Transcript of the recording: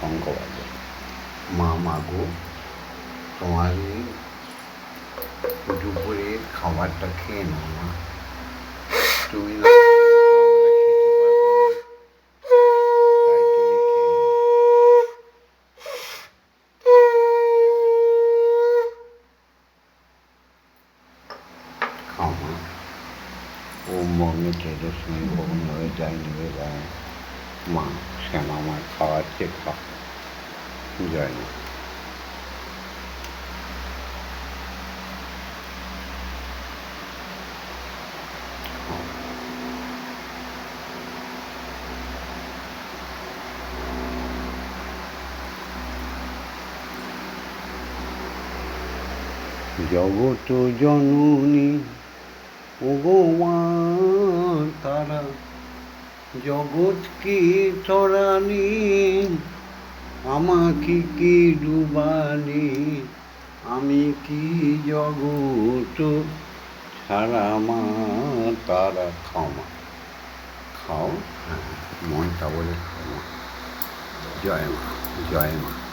শঙ্খ বাজে মা মাগো তোমার এই দুপুরে খাবারটা খেয়ে নাও না। তুমি মা। ওম মমি তেজস্বী ভবন হয়ে যায় নিবে যায়। মা শ্যামা মা খাওয়াচ্ছে খাও জয় মা। জগত জননী ওগো মা তারা জগৎ কি তরানি আমাকে কি ডুবানি? আমি কি জগৎ ছাড়া? মা, তারা খাও মা খাও? হ্যাঁ মনটা বলে খাও মা জয় মা জয় মা।